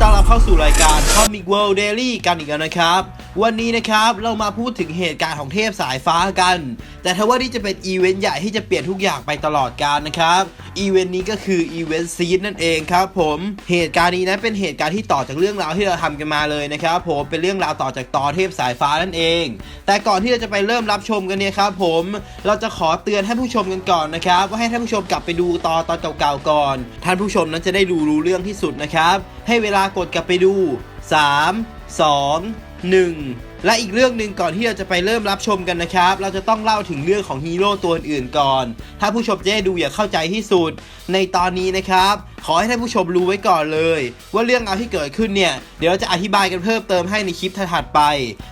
ต้อนรับเข้าสู่รายการ Comic World Daily กันอีกแล้วนะครับ วันนี้นะครับเรามาพูดถึงเหตุการณ์ของเทพสายฟ้ากัน แต่ถ้าว่านี่จะเป็นอีเวนต์ใหญ่ที่จะเปลี่ยนทุกอย่างไปตลอดกาลนะครับอีเวนต์นี้ก็คืออีเวนต์ซีดนั่นเองครับผมเหตุการณ์นี้นั้นเป็นเหตุการณ์ที่ต่อจากเรื่องราวที่เราทำกันมาเลยนะครับผมเป็นเรื่องราวต่อจากตอเทพสายฟ้านั่นเอง แต่ก่อนที่เราจะไปเริ่มรับชมกันเนี่ยครับผมเราจะขอเตือนท่านผู้ชมกันก่อนนะครับว่าให้ท่านผู้ชมกลับไปดูตอตอนเก่าๆก่อน ท่านผู้ชมนั้นจะได้ดูรู้เรื่องที่สุดนะครับ ให้เวลากดกลับไปดู 3 2 1 และอีกเรื่องหนึ่งก่อนที่เราจะไปเริ่มรับชมกันนะครับ เราจะต้องเล่าถึงเรื่องของฮีโร่ตัวอื่นก่อน ถ้าผู้ชมจะได้ดูอย่างเข้าใจที่สุด ในตอนนี้นะครับ ขอให้ท่านผู้ชมรู้ไว้ก่อนเลย ว่าเรื่องราวที่เกิดขึ้นเนี่ย เดี๋ยวเราจะอธิบายกันเพิ่มเติมให้ในคลิปถัดไป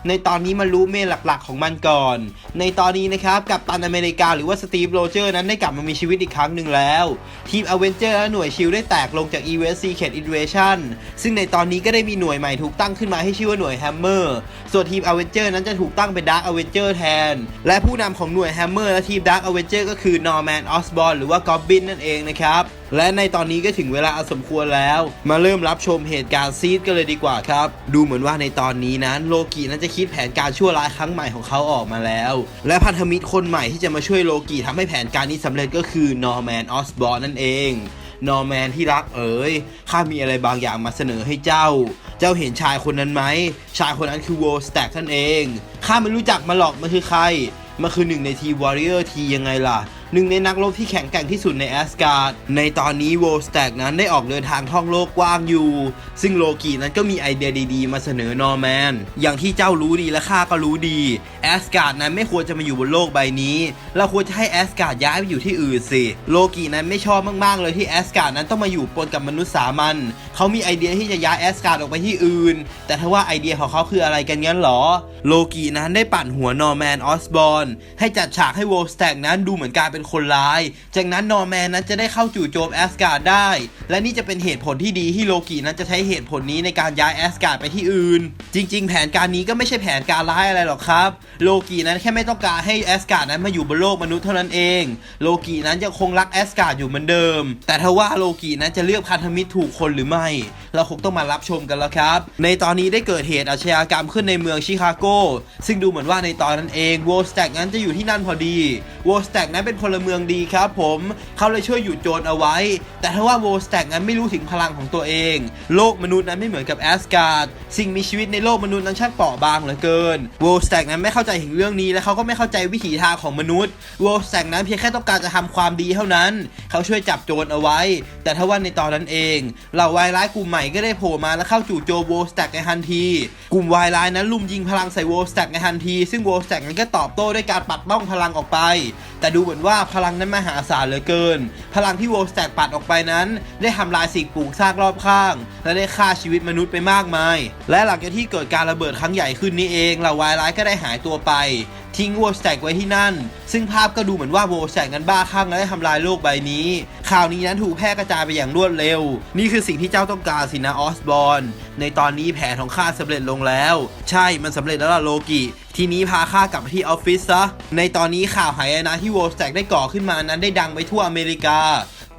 ในตอนนี้มารู้เมนหลักๆ ของมันก่อน ในตอนนี้นะครับกับตันอเมริกาหรือว่าสตีฟโรเจอร์นั้นได้กลับมามีชีวิตอีกครั้งหนึ่งแล้ว ทีมอเวนเจอร์และหน่วยชิลได้แตกลงจาก e v e n t Secret Invasion ซึ่งในตอนนี้ก็ได้มีหน่วยใหม่ถูกตั้งขึ้นมาให้ชื่อว่าหน่วยแฮมเมอร์ส่วนทีมอเวนเจอร์นั้นจะถูกตั้งเป็นดาร์ a อเวนเจอร์แทน และผู้นำของหน่วยแฮมเมอร์และทีมดาร์ a อเวนเจอร์ก็คือนอร์แมนออสบอ n หรือว่ากอบบินนั่นเองนะครับ และในตอนนี้ก็ถึงเวลาอสมควรแล้ว มาเริ่มรับชมเหตุการณ์ซีดกันเลยดีกว่าครับ ดูเหมือนว่าในตอนนี้นั้นโลกินั้นจะคิดแผนการชั่วร้ายครั้งใหม่ของเขาออกมาแล้ว และพันธมิตรคนใหม่ที่จะมาช่วยโลกิทำให้แผนการนี้สำเร็จก็คือนอร์แมนออสบอ n นั่นเองนอร์แมนที่รักเอ๋ย ข้ามีอะไรบางอย่างมาเสนอให้เจ้า เจ้าเห็นชายคนนั้นไหม ชายคนนั้นคือโวลสแต็กนั่นเอง ข้าไม่รู้จักมาหรอกมันคือใคร มันคือหนึ่งในทีวอริเออร์ทียังไงล่ะ หนึ่งในนักรบที่แข็งแกร่งที่สุดในแอสการ์ด ในตอนนี้โวลสแต็กนั้นได้ออกเดินทางท่องโลกกว้างอยู่ ซึ่งโลกีนั้นก็มีไอเดียดีๆ มาเสนอนอร์แมน อย่างที่เจ้ารู้ดีและข้าก็รู้ดีแอสการ์ดนั้นไม่ควรจะมาอยู่บนโลกใบนี้ เราควรจะให้แอสการ์ดย้ายไปอยู่ที่อื่นสิ โลกีนั้นไม่ชอบมากๆเลยที่แอสการ์ดนั้นต้องมาอยู่ปนกับมนุษย์สามัญเขามีไอเดียที่จะย้ายแอสการ์ดออกไปที่อื่น แต่ถ้าว่าไอเดียของเขาคืออะไรกันงั้นหรอ โลกีนั้นได้ปั่นหัวนอร์แมนออสบอ n ให้จัดฉากให้โวลสแต็กนั้นดูเหมือนการเป็นคนร้าย จากนั้นนอร์แมนนั้นจะได้เข้าจู่โจมแอสการ์ดได้ และนี่จะเป็นเหตุผลที่ดีที่โลกีนั้นจะใช้เหตุผลนี้ในการย้ายแอสการ์ดไปที่อื่น จริง ๆ แผนการนี้ก็ไม่ใช่แผนการร้ายอะไรหรอกครับ โลกีนั้นแค่ไม่ต้องการให้แอสการ์ดนั้นมาอยู่บนโลกมนุษย์เท่านั้นเอง โลกีนั้นยังคงรักแอสการ์ดอยู่เหมือนเดิม แต่ถ้าว่าโลกีนั้นจะเลือกพันธมิตรถูกคนหรือไม่ เราคงต้องมารับชมกันแล้วครับ ในตอนนี้ได้เกิดเหตุอาชญากรรมขึ้นในเมืองชิคาโก ซึ่งดูเหมือนว่าในตอนนั้นเองโวลสแต็กนั้นจะอยู่ที่นั่นพอดีโวลสแต็กนั้นเป็นพลเมืองดีครับผม เขาเลยช่วยหยุดโจรเอาไว้ แต่ถ้าว่าโวลสแต็กนั้นไม่รู้ถึงพลังของตัวเอง โลกมนุษย์นั้นไม่เหมือนกับแอสการ์ดสิ่งมีชีวิตในโลกมนุษย์นั้นช่างเปราะบางเหลือเกินโวลสแต็กนั้นไม่เข้าใจถึงเรื่องนี้และเขาก็ไม่เข้าใจวิถีทางของมนุษย์โวลสแต็กนั้นเพียงแค่ต้องการจะทำความดีเท่านั้น เขาช่วยจับโจรเอาไว้ แต่ถ้าว่าในตอนนั้นเองเหล่าวายร้ายกลุ่มใหม่ก็ได้โผล่มาและเข้าจู่โจมโวลสแต็กในทันที กลุ่มวายร้ายนั้นลุมยิงพลังใส่โวลสแต็กในทันที ซึ่งโวลสแต็กนั้นก็ตอบโต้ด้วยการปัดป้องพลังออกไป แต่ดูเหมือนว่าพลังนั้นมหาศาลเหลือเกิน พลังที่โวลสแตกปัดออกไปนั้น ได้ทำลายสิ่งปลูกสร้างรอบข้าง และได้ฆ่าชีวิตมนุษย์ไปมากมาย และหลังจากที่เกิดการระเบิดครั้งใหญ่ขึ้นนี้เองเหล่าวายร้ายก็ได้หายตัวไป ทิ้งโวลสแต็กไว้ที่นั่น ซึ่งภาพก็ดูเหมือนว่าโวลสแต็กนั้นบ้าคลั่งและได้ทำลายโลกใบนี้ ข่าวนี้นั้นถูกแพร่กระจายไปอย่างรวดเร็ว นี่คือสิ่งที่เจ้าต้องการสินะออสบอ n ในตอนนี้แผนของข้าสำเร็จลงแล้ว ใช่มันสำเร็จแล้วล่ะโลกิทีนี้พาข้ากลับไปที่ออฟฟิศซะ ในตอนนี้ข่าวหายนะที่โวลสแต็กได้ก่อขึ้นมานั้นได้ดังไปทั่วอเมริกา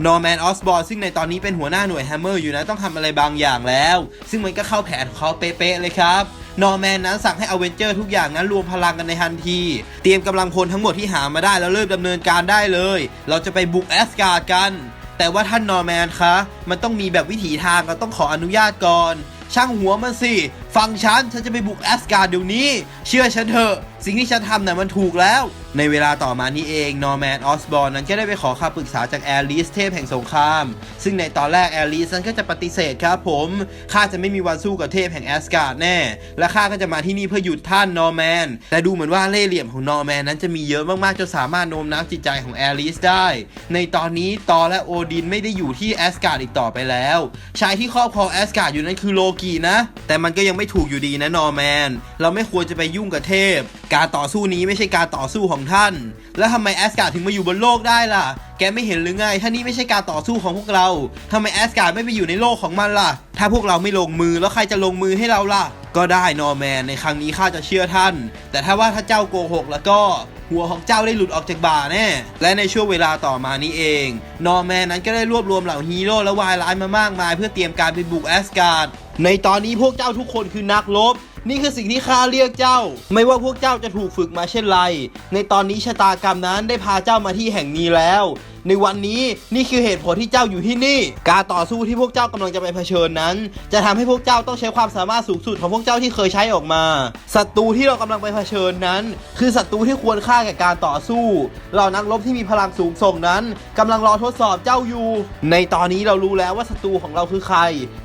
นอร์แมนออสบอ n ซึ่งในตอนนี้เป็นหัวหน้าหน่วยแฮมเมอร์อยู่นะต้องทำอะไรบางอย่างแล้ว ซึ่งมันก็เข้าแผนของเขาเป๊ะๆเลยครับ นอร์แมนนั้นสั่งให้อเวนเจอร์ทุกอย่างนั้นรวมพลังกันในทันที เตรียมกำลังพลทั้งหมดที่หามาได้แล้วเริ่มดำเนินการได้เลย เราจะไปบุกแอสการ์ดกัน แต่ว่าท่านนอร์แมนคะ มันต้องมีแบบวิถีทางเราต้องขออนุญาตก่อน ช่างหัวมันสิฟังฉัน ฉันจะไปบุกแอสการ์ดเดี๋ยวนี้ เชื่อฉันเถอะ สิ่งที่ฉันทำน่ะมันถูกแล้ว ในเวลาต่อมานี้เองนอร์แมนออสบอ n นั้นก็ได้ไปขอคำปรึกษาจากแอลิสเทพแห่งสงคราม ซึ่งในตอนแรกแอลิสนั้นก็จะปฏิเสธครับผมข้าจะไม่มีวันสู้กับเทพแห่งแอสการ์ดแน่ และข้าก็จะมาที่นี่เพื่อหยุดท่านนอร์แมนแต่ดูเหมือนว่าเล่ห์เหลี่ยมของนอร์แมนนั้นจะมีเยอะมากๆจนสามารถโน้มน้าวจิตใจของแอลิสได้ ในตอนนี้ตอและโอดินไม่ได้อยู่ที่แอสการ์ดอีกต่อไปแล้วชายที่ครอบครองแอสการ์ดอยู่นั้นคือโลกีนะ แต่มันก็ยังไม่ถูกอยู่ดีนะนอร์แมน เราไม่ควรจะไปยุ่งกับเทพ การต่อสู้นี้ไม่ใช่การต่อสู้ของท่าน แล้วทำไมแอสการ์ดถึงมาอยู่บนโลกได้ล่ะ แกไม่เห็นหรือไงถ้านี่ไม่ใช่การต่อสู้ของพวกเราทำไมแอสการ์ดไม่ไปอยู่ในโลกของมันล่ะ ถ้าพวกเราไม่ลงมือแล้วใครจะลงมือให้เราล่ะ ก็ได้นอร์แมนในครั้งนี้ข้าจะเชื่อท่าน แต่ถ้าว่าถ้าเจ้าโกหกแล้วก็ หัวของเจ้าได้หลุดออกจากบ่าแน่ และในช่วงเวลาต่อมานี้เอง นอร์แมนนั้นก็ได้รวบรวมเหล่าฮีโร่และวายร้ายมามากมาย เพื่อเตรียมการไปบุกแอสการ์ดในตอนนี้พวกเจ้าทุกคนคือนักรบ นี่คือสิ่งที่ข้าเรียกเจ้า ไม่ว่าพวกเจ้าจะถูกฝึกมาเช่นไร ในตอนนี้ชะตากรรมนั้นได้พาเจ้ามาที่แห่งนี้แล้ว ในวันนี้นี่คือเหตุผลที่เจ้าอยู่ที่นี่ การต่อสู้ที่พวกเจ้ากำลังจะไปเผชิญนั้น จะทำให้พวกเจ้าต้องใช้ความสามารถสูงสุดของพวกเจ้าที่เคยใช้ออกมา ศัตรูที่เรากำลังไปเผชิญนั้น คือศัตรูที่ควรค่าแก่การต่อสู้ เหล่านักรบที่มีพลังสูงส่งนั้นกำลังรอทดสอบเจ้าอยู่ ในตอนนี้เรารู้แล้วว่าศัตรูของเราคือใคร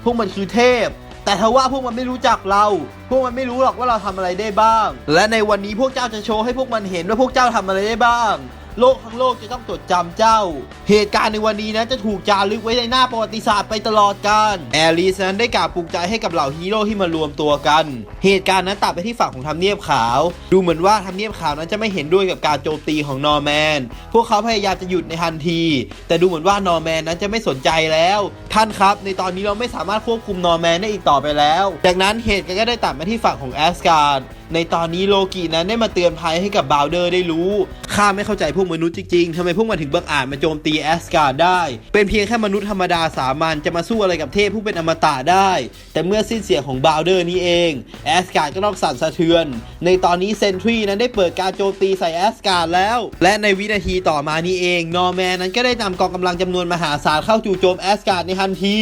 พวกมันคือเทพ แต่ถ้าว่าพวกมันไม่รู้จักเรา พวกมันไม่รู้หรอกว่าเราทำอะไรได้บ้าง และในวันนี้พวกเจ้าจะโชว์ให้พวกมันเห็นว่าพวกเจ้าทำอะไรได้บ้าง โลกทั้งโลกจะต้องจดจำเจ้า เหตุการณ์ในวันนี้นะจะถูกจารึกไว้ในหน้าประวัติศาสตร์ไปตลอดกาลแอลิสนั้นได้กล่าวปลุกใจให้กับเหล่าฮีโร่ที่มารวมตัวกัน เหตุการณ์นั้นตัดไปที่ฝั่งของทำเนียบขาว ดูเหมือนว่าทำเนียบขาวนั้นจะไม่เห็นด้วยกับการโจมตีของนอร์แมน พวกเขาพยายามจะหยุดในทันที แต่ดูเหมือนว่านอร์แมนนั้นจะไม่สนใจแล้ว ท่านครับ ในตอนนี้เราไม่สามารถควบคุมนอร์แมนได้อีกต่อไปแล้ว จากนั้นเหตุก็ได้ตัดมาที่ฝั่งของแอสการ์ดในตอนนี้โลกินั้นได้มาเตือนภัยให้กับบาวเดอร์ได้รู้ ข้าไม่เข้าใจพวกมนุษย์จริงๆทำไมพวกมันถึงบังอาจมาโจมตีแอสการ์ดได้ เป็นเพียงแค่มนุษย์ธรรมดาสามัญจะมาสู้อะไรกับเทพผู้เป็นอมตะได้ แต่เมื่อสิ้นเสียงของบาวเดอร์นี้เองแอสการ์ดก็ต้องสั่นสะเทือน ในตอนนี้เซนทรีนั้นได้เปิดการโจมตีใส่แอสการ์ดแล้ว และในวินาทีต่อมานี้เอง นอร์แมนนั้นก็ได้นำกองกำลังจำนวนมหาศาลเข้าจู่โจมแอสการ์ดในทันที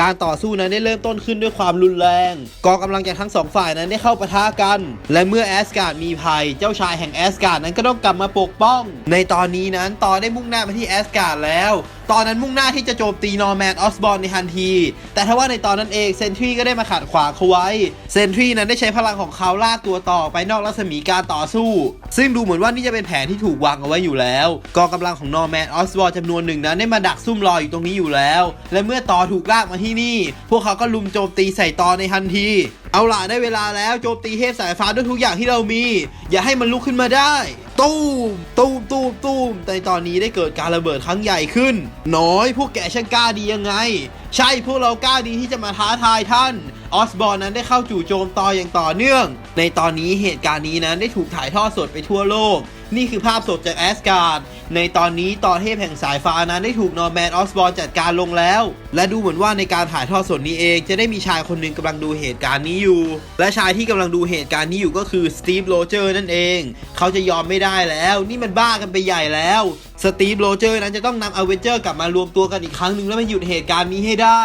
การต่อสู้นั้นได้เริ่มต้นขึ้นด้วยความรุนแรง กองกำลังจากทั้งสองฝ่ายนั้นได้เข้าปะทะกัน และเมื่อแอสการ์ดมีภัย เจ้าชายแห่งแอสการ์ดนั้นก็ต้องกลับมาปกป้อง ในตอนนี้นั้นตอนได้มุ่งหน้าไปที่แอสการ์ดแล้ว ตอนนั้นมุ่งหน้าที่จะโจมตีนอร์แมนออสบอร์นในทันที แต่ถ้าว่าในตอนนั้นเองเซนทรีก็ได้มาขัดขวางเขาไว้ เซนทรีนั้นได้ใช้พลังของเขาลากตัวต่อไปนอกรัศมีการต่อสู้ ซึ่งดูเหมือนว่านี่จะเป็นแผนที่ถูกวางเอาไว้อยู่แล้ว กองกำลังของนอร์แมนออสบอร์นจำนวนหนึ่งนั้นได้มาดักซุ่มรออยู่ตรงนี้อยู่แล้ว และเมื่อต่อถูกลากมาที่นี่ พวกเขาก็ลุมโจมตีใส่ต่อในทันที เอาล่ะได้เวลาแล้วโจมตีเทพสายฟ้าด้วยทุกอย่างที่เรามี อย่าให้มันลุกขึ้นมาได้ ตูมตูมตูมตูมแต่ตอนนี้ได้เกิดการระเบิดครั้งใหญ่ขึ้น น้อยพวกแกช่างกล้าดียังไง ใช่พวกเรากล้าดีที่จะมาท้าทายท่าน ออสบอร์นนั้นได้เข้าจู่โจมต่ออย่างต่อเนื่อง ในตอนนี้เหตุการณ์นี้นั้นได้ถูกถ่ายทอดสดไปทั่วโลก นี่คือภาพสดจากแอสการ์ด ในตอนนี้ต่อเทพแห่งสายฟ้านั้นได้ถูกนอร์แมนออสบอร์นจัดการลงแล้ว และดูเหมือนว่าในการถ่ายทอดสดนี้เองจะได้มีชายคนหนึ่งกำลังดูเหตุการณ์นี้อยู่ และชายที่กำลังดูเหตุการณ์นี้อยู่ก็คือสตีฟโรเจอร์นั่นเอง เขาจะยอมไม่ได้แล้ว นี่มันบ้ากันไปใหญ่แล้วสตีฟโรเจอร์นั้นจะต้องนำอเวนเจอร์กลับมารวมตัวกันอีกครั้งหนึ่งแล้วมาหยุดเหตุการณ์นี้ให้ได้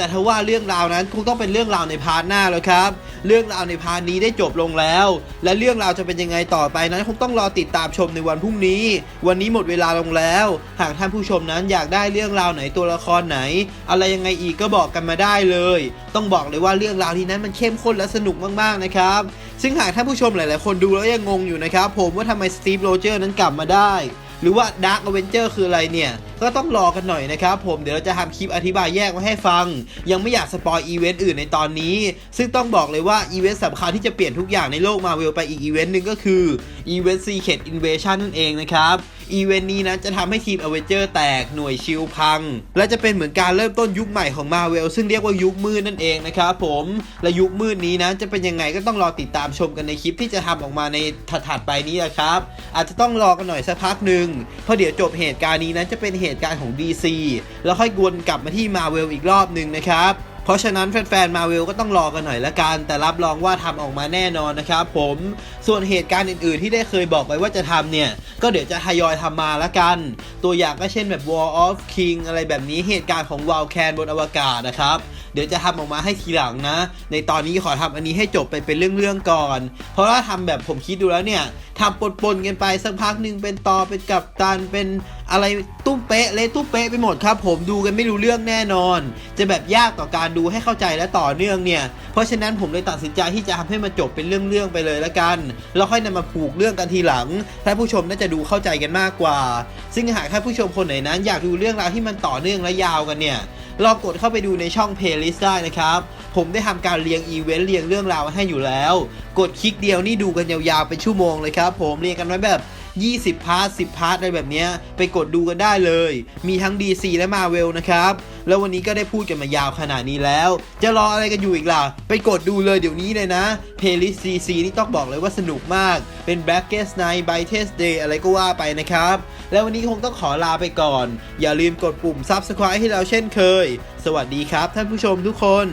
แต่ถ้าว่าเรื่องราวนั้นคงต้องเป็นเรื่องราวในพาร์ทหน้าแล้วครับ เรื่องราวในพาร์ทนี้ได้จบลงแล้ว และเรื่องราวจะเป็นยังไงต่อไปนั้นคงต้องรอติดตามชมในวันพรุ่งนี้ วันนี้หมดเวลาลงแล้ว หากท่านผู้ชมนั้นอยากได้เรื่องราวไหนตัวละครไหน อะไรยังไงอีกก็บอกกันมาได้เลย ต้องบอกเลยว่าเรื่องราวที่นั้นมันเข้มข้นและสนุกมากๆนะครับซึ่งหากท่านผู้ชมหลาย ๆ คนดูแล้วยังงงอยู่นะครับผมว่าทำไมสตีฟโรเจอร์นั้นกลับมาได้ หรือว่า Dark Avenger คืออะไรเนี่ย ก็ต้องรอกันหน่อยนะครับผมเดี๋ยวเราจะทำคลิปอธิบายแยกมาให้ฟัง ยังไม่อยากสปอยอีเวนต์อื่นในตอนนี้ ซึ่งต้องบอกเลยว่าอีเวนต์สำคัญที่จะเปลี่ยนทุกอย่างในโลกมาเวลไปอีกอีเวนต์หนึ่งก็คืออีเวนต์ Secret Invasion นั่นเองนะครับ อีเวนต์นี้นะจะทำให้ทีมอเวนเจอร์แตกหน่วยชิลพัง และจะเป็นเหมือนการเริ่มต้นยุคใหม่ของมาเวลซึ่งเรียกว่ายุคมืดนั่นเองนะครับผมและยุคมืดนี้นะจะเป็นยังไงก็ต้องรอติดตามชมกันในคลิปที่จะทำออกมาในถัดๆไปนี้แหละครับ อาจจะต้องรอกันหน่อยสักพักหนึ่งเพราะเดี๋ยวจบเหตุการณ์นี้นั้นจะเป็นเหตุการณ์ของ DC แล้วค่อยวนกลับมาที่มาเวลอีกรอบหนึ่งนะครับ เพราะฉะนั้นแฟนๆมาเวลก็ต้องรอกันหน่อยละกัน แต่รับรองว่าทำออกมาแน่นอนนะครับผมส่วนเหตุการณ์อื่นๆ ที่ได้เคยบอกไว้ว่าจะทำเนี่ย ก็เดี๋ยวจะทยอยทำมาละกัน ตัวอย่างก็เช่นแบบ War of King อะไรแบบนี้เหตุการณ์ของว a ลแคนบนอวกาศนะครับเดี๋ยวจะทำออกมาให้ทีหลังนะ ในตอนนี้ขอทำอันนี้ให้จบไปเป็นเรื่องๆก่อน เพราะว่าทำแบบผมคิดดูแล้วเนี่ย ทำปนๆกันไปสักพักหนึ่งเป็นตอเป็นกับตันเป็นอะไรตุ้มเป๊ะเละตุ้มเป๊ะไปหมดครับ ผมดูกันไม่รู้เรื่องแน่นอน จะแบบยากต่อการดูให้เข้าใจและต่อเนื่องเนี่ย เพราะฉะนั้นผมเลยตัดสินใจที่จะทำให้มันจบเป็นเรื่องๆไปเลยละกันแล้วค่อยนำมาผูกเรื่องกันทีหลังท่านผู้ชมน่าจะดูเข้าใจกันมากกว่า ซึ่งหากท่านผู้ชมคนไหนนั้น อยากดูเรื่องราวที่มันต่อเนื่องและยาวกันเนี่ยลองกดเข้าไปดูในช่อง playlist ได้นะครับ ผมได้ทำการเรียงอีเวนต์เรียงเรื่องราวให้อยู่แล้ว กดคลิกเดียวนี่ดูกันยาวๆเป็นชั่วโมงเลยครับผมเรียงกันไว้แบบ 20 พาร์ท 10 พาร์ทอะไรแบบนี้ไปกดดูกันได้เลย มีทั้ง DC และ Marvel นะครับ แล้ววันนี้ก็ได้พูดกันมายาวขนาดนี้แล้ว จะรออะไรกันอยู่อีกล่ะ ไปกดดูเลยเดี๋ยวนี้เลยนะ Playlist CC นี่ต้องบอกเลยว่าสนุกมาก เป็น Blackest Night by Test Day อะไรก็ว่าไปนะครับ แล้ววันนี้คงต้องขอลาไปก่อน อย่าลืมกดปุ่ม Subscribe ให้เราเช่นเคย สวัสดีครับท่านผู้ชมทุกคน